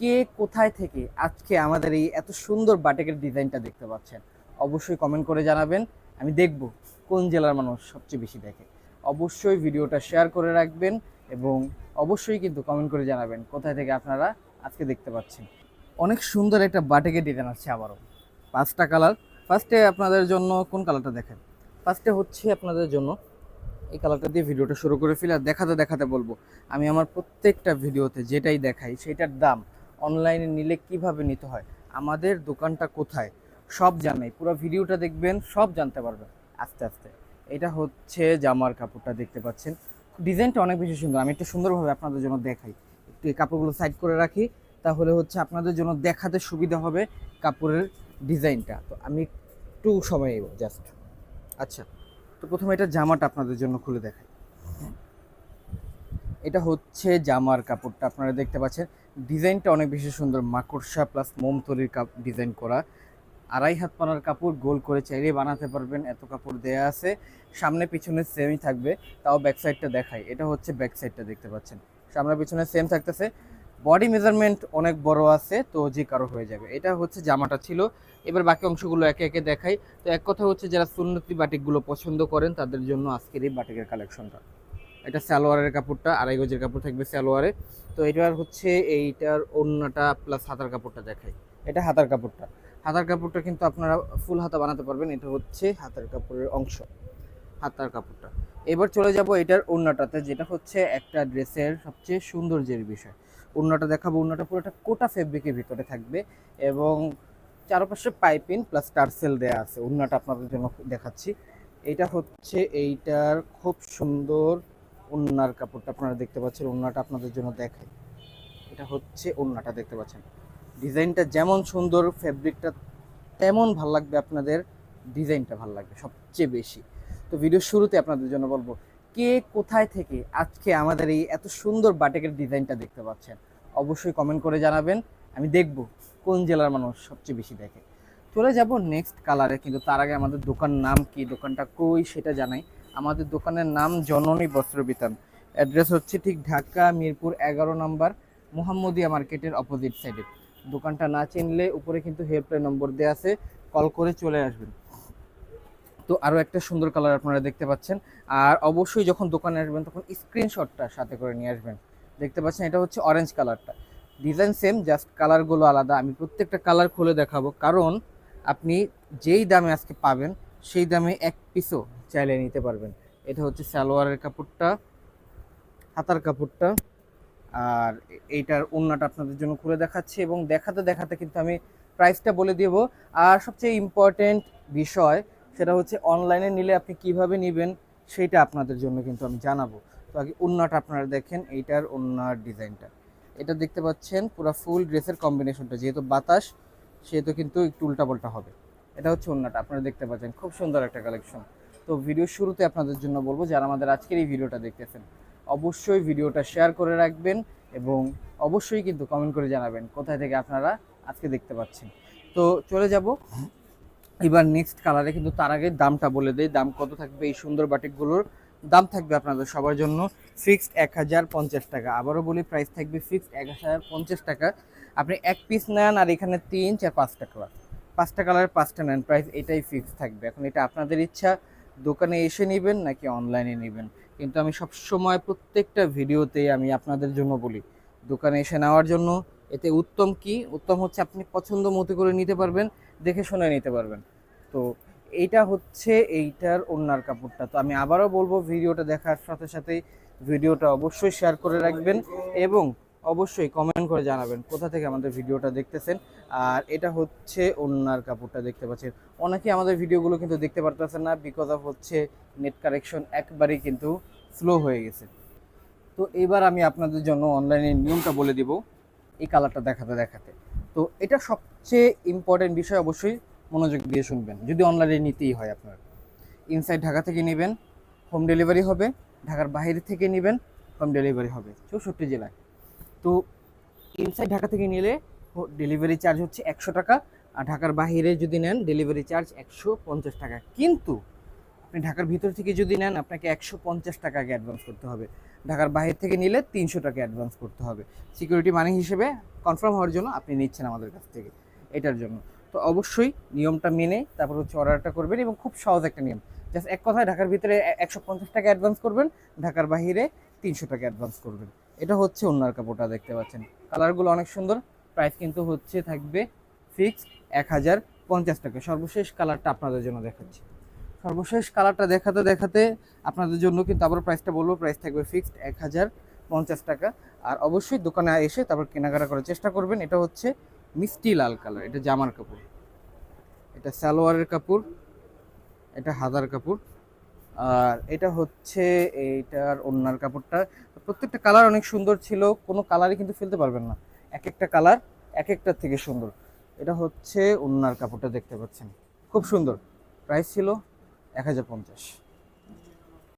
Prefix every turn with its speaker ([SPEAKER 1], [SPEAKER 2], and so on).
[SPEAKER 1] কে কোথায় থেকে আজকে আমাদের এই এত সুন্দর বাটিকের ডিজাইনটা দেখতে পাচ্ছেন, অবশ্যই কমেন্ট করে জানাবেন। আমি দেখব কোন জেলার মানুষ সবচেয়ে বেশি দেখে। অবশ্যই ভিডিওটা শেয়ার করে রাখবেন এবং অবশ্যই কিন্তু কমেন্ট করে জানাবেন কোথায় থেকে আপনারা আজকে দেখতে পাচ্ছেন। অনেক সুন্দর একটা বাটিকের ডিজাইন আসছে আবারও। পাঁচটা কালার ফার্স্টে আপনাদের জন্য কোন কালারটা দেখেন? ফার্স্টে হচ্ছে আপনাদের জন্য এই কালারটা দিয়ে ভিডিওটা শুরু করে ফেলে আর দেখাতে দেখাতে বলব। আমি আমার প্রত্যেকটা ভিডিওতে যেটাই দেখাই সেটার দাম অনলাইনে নিলে কীভাবে নিতে হয়? আমাদের দোকানটা কোথায়? সব জানাই পুরো ভিডিওটা দেখবেন, সব জানতে পারবেন। আস্তে আস্তে। এটা হচ্ছে জামার কাপড়টা দেখতে পাচ্ছেন। ডিজাইনটা অনেক বেশি সুন্দর। আমি একটু সুন্দরভাবে আপনাদের জন্য দেখাই। একটু এই কাপড়গুলো সাইড করে রাখি। তাহলে হচ্ছে আপনাদের জন্য দেখাতে সুবিধা হবে কাপড়ের ডিজাইনটা। তো আমি একটু সময় জাস্ট আচ্ছা। তো প্রথমে এটা জামাটা আপনাদের জন্য খুলে দেখাই। এটা হচ্ছে জামার কাপড়টা, আপনারা দেখতে পাচ্ছেন। ডিজাইনটা অনেক বেশি সুন্দর, মাকড়সা প্লাস মোমতলির কাপ, ডিজাইন করা। আড়াই হাত পানার কাপড় গোল করে চাইলে বানাতে পারবেন, এত কাপড় দেয়া আছে। সামনে পিছনে সেমই থাকবে, তাও ব্যাক সাইডটা দেখাই। এটা হচ্ছে ব্যাক সাইডটা দেখতে পাচ্ছেন। সামনে পিছনে সেম থাকতেছে। বডি মেজারমেন্ট অনেক বড় আছে, তো যে কারও হয়ে যাবে। এটা হচ্ছে জামাটা ছিল। এবার বাকি অংশগুলো একে একে দেখাই। তো এক কথা হচ্ছে, যারা সুন্নতি বাটিকগুলো পছন্দ করেন, তাদের জন্য আজকের এই বাটিকের কালেকশনটা এটা সালোয়ারের কাপড়টা, আড়াই গজের কাপড় থাকবে সালোয়ারে। তো এটার হচ্ছে এইটার ওড়নাটা প্লাস হাতার কাপড়টা দেখাই। এটা হাতার কাপড়টা। হাতার কাপড়টা কিন্তু আপনারা ফুল হাতা বানাতে পারবেন, এটা হচ্ছে হাতার কাপড়ের অংশ। হাতার কাপড়টা। এবার চলে যাব এটার ওড়নাটাতে, যেটা হচ্ছে একটা ড্রেসের সবচেয়ে সৌন্দর্যের বিষয়। ওড়নাটা দেখাবো, ওড়নাটা পুরোটা কোটা ফেব্রিকের ভিতরে থাকবে এবং চারপাশে পাইপিং প্লাস টার্সেল দেয়া আছে। ওড়নাটা আপনাদের জন্য দেখাচ্ছি। এটা হচ্ছে এইটার খুব সুন্দর ওড়নার কাপড়টা আপনারা দেখতে পাচ্ছেন ওড়নাটা আপনাদের জন্য দেখাই। এটা হচ্ছে ওড়নাটা দেখতে পাচ্ছেন। ডিজাইনটা যেমন সুন্দর, ফেব্রিকটা তেমন ভালো লাগবে আপনাদের, ডিজাইনটা ভালো লাগবে, সবচেয়ে বেশি। তো ভিডিও শুরুতে আপনাদের জন্য বলব, কে কোথায় থেকে আজকে আমাদের এই এত সুন্দর বাটেকের ডিজাইনটা দেখতে পাচ্ছেন, অবশ্যই কমেন্ট করে জানাবেন। আমি দেখব কোন জেলার মানুষ সবচেয়ে বেশি দেখে। চলে যাব নেক্সট কালারে কিন্তু তার আগে আমাদের দোকান নাম কি, দোকানটা কই, সেটা জানাই। আমাদের দোকানের নাম জননী বস্ত্র বিতান অ্যাড্রেস হচ্ছে ঠিক ঢাকা মিরপুর এগারো নম্বর মোহাম্মদিয়া মার্কেটের অপোজিট সাইডে দোকানটা না চিনলে উপরে কিন্তু হেল্পলাইন নম্বর দেওয়া আছে কল করে চলে আসবেন। তো আরও একটা সুন্দর কালার আপনারা দেখতে পাচ্ছেন। আর অবশ্যই যখন দোকানে আসবেন তখন স্ক্রিনশটটা সাথে করে নিয়ে আসবেন। দেখতে পাচ্ছেন এটা হচ্ছে অরেঞ্জ কালারটা ডিজাইন সেম জাস্ট কালারগুলো আলাদা। আমি প্রত্যেকটা কালার খুলে দেখাবো। কারণ আপনি যেই দামে আজকে পাবেন, সেই দামে এক পিসও চাইলে নিতে পারবেন। এটা হচ্ছে সালোয়ারের কাপড়টা, হাতার কাপড়টা, আর এইটার ওড়নাটা আপনাদের জন্য খুলে দেখাচ্ছি এবং দেখাতে দেখাতে কিন্তু আমি প্রাইসটা বলে দেব। আর সবচেয়ে ইম্পর্টেন্ট বিষয় সেটা হচ্ছে অনলাইনে নিলে আপনি কীভাবে নেবেন সেইটা আপনাদের জন্য কিন্তু আমি জানাব। তো আগে ওড়নাটা আপনারা দেখেন, এইটার ওড়নার ডিজাইনটা। এটা দেখতে পাচ্ছেন পুরো ফুল ড্রেসের কম্বিনেশনটা যেহেতু বাতাস, সেহেতু কিন্তু একটু উল্টাপাল্টা হবে। এটা হচ্ছে ওড়নাটা, আপনারা দেখতে পাচ্ছেন। খুব সুন্দর একটা কালেকশন তো ভিডিও শুরুতে আপনাদের জন্য বলব যারা আমাদের আজকের এই ভিডিওটা দেখতেছেন, অবশ্যই ভিডিওটা শেয়ার করে রাখবেন এবং অবশ্যই কিন্তু কমেন্ট করে জানাবেন কোথায় থেকে আপনারা আজকে দেখতে পাচ্ছেন। তো চলে যাব। এবার নেক্সট কালারে কিন্তু তার আগে দামটা বলে দেয় দাম কত থাকবে এই সুন্দর বাটিকগুলোর? দাম থাকবে আপনাদের সবার জন্য ফিক্সড এক হাজার পঞ্চাশ টাকা। আবারও বলি প্রাইস থাকবে ফিক্সড এক হাজার পঞ্চাশ টাকা। আপনি এক পিস নেন আর এখানে তিন, চার, পাঁচটা কালার পাঁচটা কালারের পাঁচটা নেন প্রাইস এটাই ফিক্সড থাকবে। এখন এটা আপনাদের ইচ্ছা। দোকানে এসে নেবেন নাকি অনলাইনে নেবেন? কিন্তু আমি সব সময় প্রত্যেকটা ভিডিওতে আমি আপনাদের জন্য বলি, দোকানে এসে নেওয়ার জন্য এতে উত্তম কি? উত্তম হচ্ছে আপনি পছন্দ মতো করে নিতে পারবেন, দেখে শুনে নিতে পারবেন। তো এইটা হচ্ছে এইটার ওড়নার কাপড়টা। তো আমি আবারও বলব, ভিডিওটা দেখার সাথে সাথেই ভিডিওটা অবশ্যই শেয়ার করে রাখবেন এবং অবশ্যই কমেন্ট করে জানাবেন কোথা থেকে আমাদের ভিডিওটা দেখতেছেন। আর এটা হচ্ছে ওড়নার কাপড়টা দেখতে পাচ্ছেন। অনেকে আমাদের ভিডিওগুলো কিন্তু দেখতে পারতেছেন না বিকজ অফ হচ্ছে নেট কারেকশন একবারই কিন্তু স্লো হয়ে গেছে। তো এবার আমি আপনাদের জন্য অনলাইনের নিয়মটা বলে দিব, এই কালারটা দেখাতে দেখাতে। তো এটা সবচেয়ে ইম্পর্টেন্ট বিষয় অবশ্যই মনোযোগ দিয়ে শুনবেন, যদি অনলাইনে নিতেই হয় আপনার। ইনসাইড ঢাকা থেকে নেবেন হোম ডেলিভারি হবে, ঢাকার বাইরে থেকে নেবেন হোম ডেলিভারি হবে, চৌষট্টি জেলায়। তো ইনসাইড ঢাকা থেকে নিলে ডেলিভারি চার্জ হচ্ছে একশো টাকা আর ঢাকার বাইরে যদি নেন ডেলিভারি চার্জ একশো পঞ্চাশ টাকা। কিন্তু আপনি ঢাকার ভিতর থেকে যদি নেন, আপনাকে একশো পঞ্চাশ টাকা আগে অ্যাডভান্স করতে হবে। ঢাকার বাইরে থেকে নিলে তিনশো টাকা অ্যাডভান্স করতে হবে। সিকিউরিটি মানি হিসেবে কনফার্ম হওয়ার জন্য আপনি নিচ্ছেন আমাদের কাছ থেকে এটার জন্য। তো অবশ্যই নিয়মটা মেনে তারপর হচ্ছে অর্ডারটা করবেন এবং খুব সহজ একটা নিয়ম। জাস্ট এক কথায় ঢাকার ভিতরে একশো পঞ্চাশ টাকা অ্যাডভান্স করবেন, ঢাকার বাহিরে তিনশো টাকা অ্যাডভান্স করবেন। এটা হচ্ছে অন্যার কাপড়টা দেখতে পাচ্ছেন। কালারগুলো অনেক সুন্দর প্রাইস কিন্তু হচ্ছে থাকবে ফিক্স এক হাজার পঞ্চাশ টাকা। সর্বশেষ কালারটা আপনাদের জন্য দেখাচ্ছি। সর্বশেষ কালারটা দেখাতে দেখাতে আপনাদের জন্য কিন্তু আবার প্রাইসটা বলব প্রাইস থাকবে ফিক্সড এক হাজার পঞ্চাশ টাকা। আর অবশ্যই দোকানে এসে তারপর কেনাকাটা করার চেষ্টা করবেন। এটা হচ্ছে মিষ্টি লাল কালার, এটা জামার কাপড়। এটা সালোয়ারের কাপড়, এটা হাদার কাপড়। আর এটা হচ্ছে এইটার ওন্নার কাপড়টা। প্রত্যেকটা কালার অনেক সুন্দর ছিল, কোনো কালারই কিন্তু ফেলতে পারবেন না। এক একটা কালার এক একটার থেকে সুন্দর। এটা হচ্ছে অন্যার কাপড়টা দেখতে পাচ্ছেন। খুব সুন্দর। প্রাইস ছিল এক হাজার পঞ্চাশ।